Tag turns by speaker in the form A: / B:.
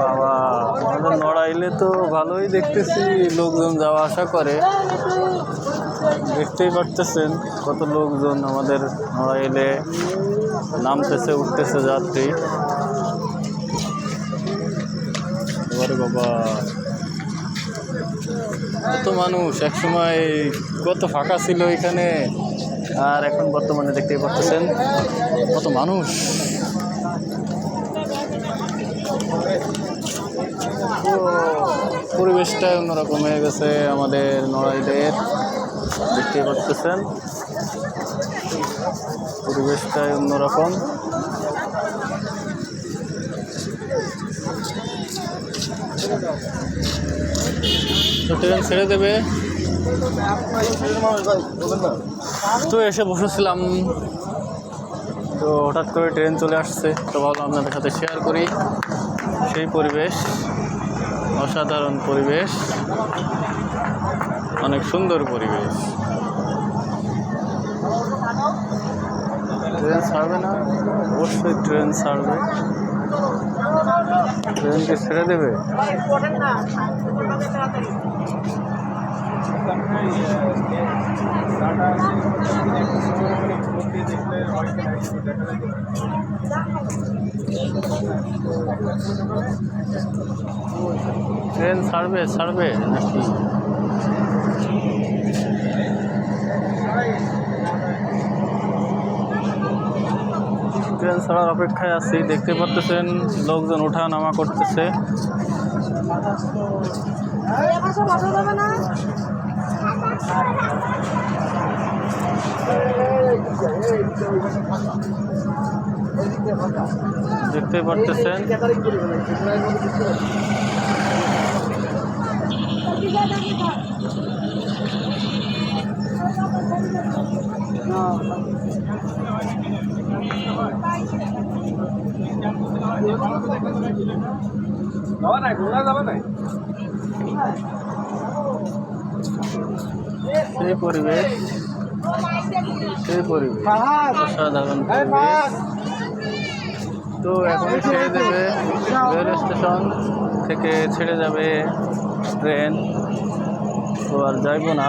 A: বাবা আমাদের নড়াইলে তো ভালোই দেখতেছি, লোকজন যাওয়া আসা করে। দেখতেই পারতেছেন কত লোকজন আমাদের নড়াইলে নামতেছে, উঠতেছে যাত্রী। এবারে বাবা, কত মানুষ? একসময় কত ফাঁকা ছিল এখানে, আর এখন বর্তমানে দেখতেই পাচ্ছেন কত মানুষ। পরিবেশটা অন্যরকম হয়ে গেছে আমাদের নড়াইলের দেখতে পাচ্ছেন পরিবেশটাই অন্যরকম। তো ট্রেন ছেড়ে দেবে। তো এসে বসেছিলাম। তো হঠাৎ করে ট্রেন চলে আসছে। তো ভাবলাম আপনাদের সাথে শেয়ার করি। সেই পরিবেশ, অসাধারণ পরিবেশ। অনেক সুন্দর পরিবেশ। ট্রেন ছাড়বে না? অবশ্যই ট্রেন ছাড়বে। ট্রেনকে ছেড়ে দেবে? ট্রেন ছাড়বে ছাড়বে নাকি? ট্রেন ছাড়ার অপেক্ষায় আছি। দেখতে পাচ্ছেন লোকজন ওঠা নামা করতেছে। দেখতে পারতেছেন। সেই পরিবেশ সেই পরিবেশ। অসাধারণ পরিবেশ। তো এখন ছেড়ে দেবে রেল স্টেশন থেকে ছেড়ে যাবে ট্রেন। তো আর যাইবো না।